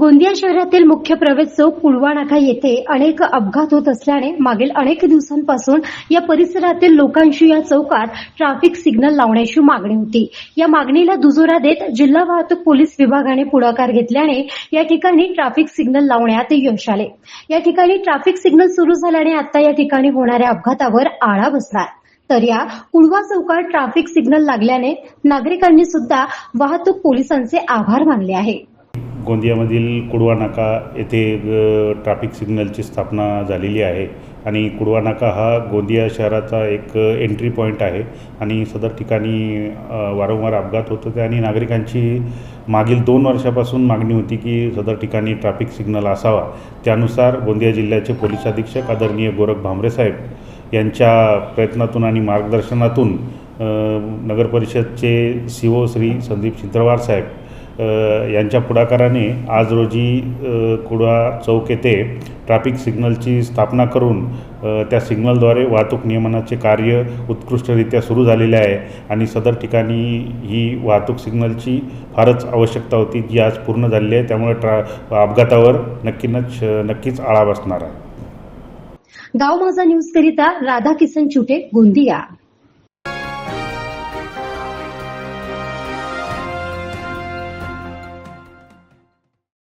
गोंदिया शहरातील मुख्य प्रवेश चौक कुळवा नाका येथे अनेक अपघात होत असल्याने मागील अनेक दिवसांपासून या परिसरातील लोकांशी या चौकात ट्रॅफिक सिग्नल लावण्याची मागणी होती. या मागणीला दुजोरा देत जिल्हा वाहतूक पोलीस विभागाने पुढाकार घेतल्याने या ठिकाणी ट्रॅफिक सिग्नल लावण्यात यश आले. या ठिकाणी ट्रॅफिक सिग्नल सुरू झाल्याने आता या ठिकाणी होणाऱ्या अपघातावर आळा बसला. तर या कुळवा चौकात ट्रॅफिक सिग्नल लागल्याने नागरिकांनी सुद्धा वाहतूक पोलिसांचे आभार मानले आहे गोंदियामधील कुडवा नाका येथे ग ट्राफिक सिग्नलची स्थापना झालेली आहे. आणि कुडवा नाका हा गोंदिया शहराचा एक एंट्री पॉईंट आहे. आणि सदर ठिकाणी वारंवार अपघात होत होते आणि नागरिकांची मागील दोन वर्षापासून मागणी होती की सदर ठिकाणी ट्रॅफिक सिग्नल असावा. त्यानुसार गोंदिया जिल्ह्याचे पोलीस अधीक्षक आदरणीय गोरख भांबरे साहेब यांच्या प्रयत्नातून आणि मार्गदर्शनातून नगरपरिषदचे सी ओ श्री संदीप चित्रवार साहेब यांच्या पुढाकाराने आज रोजी कुडा चौक येथे ट्रॅफिक सिग्नलची स्थापना करून त्या सिग्नलद्वारे वाहतूक नियमनाचे कार्य उत्कृष्टरित्या सुरू झालेले आहे आणि सदर ठिकाणी ही वाहतूक सिग्नलची फारच आवश्यकता होती जी आज पूर्ण झालेली आहे. त्यामुळे ट्रा अपघातावर नक्कीनच नक्कीच आळा बसणार आहे. गाव माझा न्यूज करिता राधा किसन चुटे गोंदिया.